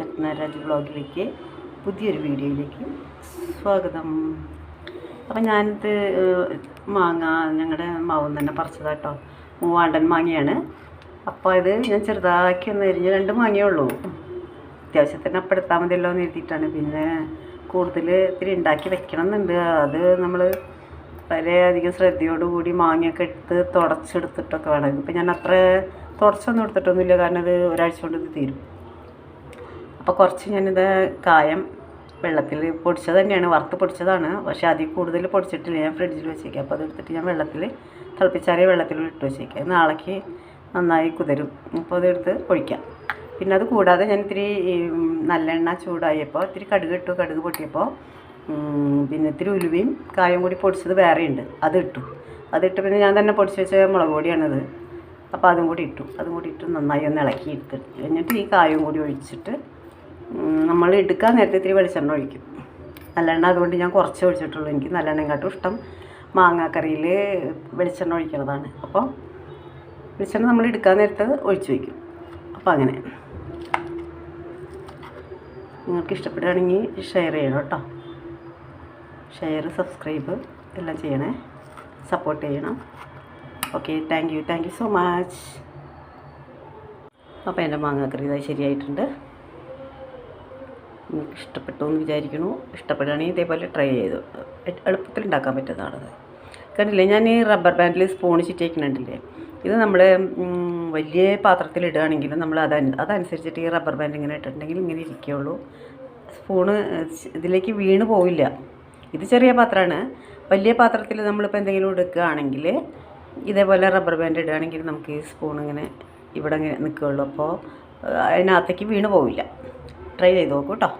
രത്നരാജ് ബ്ലോഗിലേക്ക് പുതിയൊരു വീഡിയോയിലേക്ക് സ്വാഗതം. അപ്പം ഞാനിത് മാങ്ങ ഞങ്ങളുടെ മാവും തന്നെ പറിച്ചതാട്ടോ മൂവാണ്ടൻ മാങ്ങയാണ്. അപ്പോൾ ഇത് ഞാൻ ചെറുതാക്കി ഒന്ന് എരിഞ്ഞ് രണ്ട് മാങ്ങയേ ഉള്ളൂ. അത്യാവശ്യത്തിന് അപ്പം എടുത്താൽ മതിയല്ലോ എന്ന് എഴുതിയിട്ടാണ്. പിന്നെ കൂടുതൽ ഇത്തിരി ഉണ്ടാക്കി വെക്കണം എന്നുണ്ട് അത് നമ്മൾ വളരെയധികം ശ്രദ്ധയോടുകൂടി മാങ്ങയൊക്കെ എടുത്ത് തുടച്ചെടുത്തിട്ടൊക്കെ വേണം. ഇപ്പം ഞാൻ അത്ര തുടച്ചൊന്നും എടുത്തിട്ടൊന്നുമില്ല. കാരണം അത് ഒരാഴ്ച കൊണ്ട് ഇത് തീരും. അപ്പോൾ കുറച്ച് ഞാനിത് കായം വെള്ളത്തിൽ പൊടിച്ചത് തന്നെയാണ് വറുത്ത് പൊടിച്ചതാണ്. പക്ഷേ അതിൽ കൂടുതൽ പൊടിച്ചിട്ടില്ല. ഞാൻ ഫ്രിഡ്ജിൽ വെച്ചേക്കാം. അപ്പോൾ അതെടുത്തിട്ട് ഞാൻ വെള്ളത്തിൽ തിളപ്പിച്ചാറിയ വെള്ളത്തിൽ ഇട്ട് വെച്ചേക്കാം. നാളേക്ക് നന്നായി കുതിരും. അപ്പോൾ അതെടുത്ത് ഒഴിക്കാം. പിന്നെ അത് കൂടാതെ ഞാൻ ഇത്തിരി നല്ലെണ്ണ ചൂടായപ്പോൾ ഇത്തിരി കടുക് ഇട്ടു. കടുക് പൊട്ടിയപ്പോൾ പിന്നെ ഇത്തിരി ഉലുവയും കായം കൂടി പൊടിച്ചത് വേറെ ഉണ്ട്. അത് ഇട്ടു. അതിട്ട് പിന്നെ ഞാൻ തന്നെ പൊടിച്ച് വെച്ച മുളക് പൊടിയാണത്. അപ്പോൾ അതും കൂടി ഇട്ടു. അതും കൂടി ഇട്ട് നന്നായി ഒന്ന് ഇളക്കി എടുത്തിട്ട് എന്നിട്ട് ഈ കായവും കൂടി ഒഴിച്ചിട്ട് നമ്മൾ എടുക്കാൻ നേരത്തെ ഇത്തിരി വെളിച്ചെണ്ണ ഒഴിക്കും. നല്ലെണ്ണ അതുകൊണ്ട് ഞാൻ കുറച്ച് ഒഴിച്ചിട്ടുള്ളൂ. എനിക്ക് നല്ലെണ്ണയെക്കാട്ടും ഇഷ്ടം മാങ്ങാക്കറിയിൽ വെളിച്ചെണ്ണ ഒഴിക്കുന്നതാണ്. അപ്പോൾ വെളിച്ചെണ്ണ നമ്മൾ എടുക്കാൻ നേരത്തെ ഒഴിച്ച് വയ്ക്കും. അപ്പോൾ അങ്ങനെ. നിങ്ങൾക്ക് ഇഷ്ടപ്പെടുകയാണെങ്കിൽ ഷെയർ ചെയ്യണം കേട്ടോ. ഷെയർ സബ്സ്ക്രൈബ് എല്ലാം ചെയ്യണേ. സപ്പോർട്ട് ചെയ്യണം. Okay thank you thank you so much അപ്പോൾ എന്റെ മാങ്ങാക്കറി ഇതായി ശരിയായിട്ടുണ്ട്. ഇഷ്ടപ്പെട്ടു എന്ന് വിചാരിക്കുന്നു. ഇഷ്ടപ്പെടുകയാണെങ്കിൽ ഇതേപോലെ ട്രൈ ചെയ്തു. എളുപ്പത്തിൽ ഉണ്ടാക്കാൻ പറ്റുന്നതാണത്. കണ്ടില്ലേ? ഞാൻ ഈ റബ്ബർ ബാൻഡിൽ സ്പൂൺ ചിറ്റേക്കുന്നുണ്ടല്ലേ ഇത് നമ്മൾ വലിയ പാത്രത്തിൽ ഇടുകയാണെങ്കിൽ നമ്മൾ അത് അതനുസരിച്ചിട്ട് ഈ റബ്ബർ ബാൻഡ് ഇങ്ങനെ ഇട്ടിട്ടുണ്ടെങ്കിൽ ഇങ്ങനെ ഇരിക്കുകയുള്ളൂ. സ്പൂണ് ഇതിലേക്ക് വീണ് പോവില്ല. ഇത് ചെറിയ പാത്രമാണ്. വലിയ പാത്രത്തിൽ നമ്മളിപ്പോൾ എന്തെങ്കിലും എടുക്കുകയാണെങ്കിൽ ഇതേപോലെ റബ്ബർ ബാൻഡ് ഇടുകയാണെങ്കിൽ നമുക്ക് ഈ സ്പൂൺ ഇങ്ങനെ ഇവിടെ ഇങ്ങനെ നിൽക്കുകയുള്ളൂ. അപ്പോൾ അതിനകത്തേക്ക് വീണ് പോവില്ല. ട്രൈ ചെയ്ത് നോക്കൂ കേട്ടോ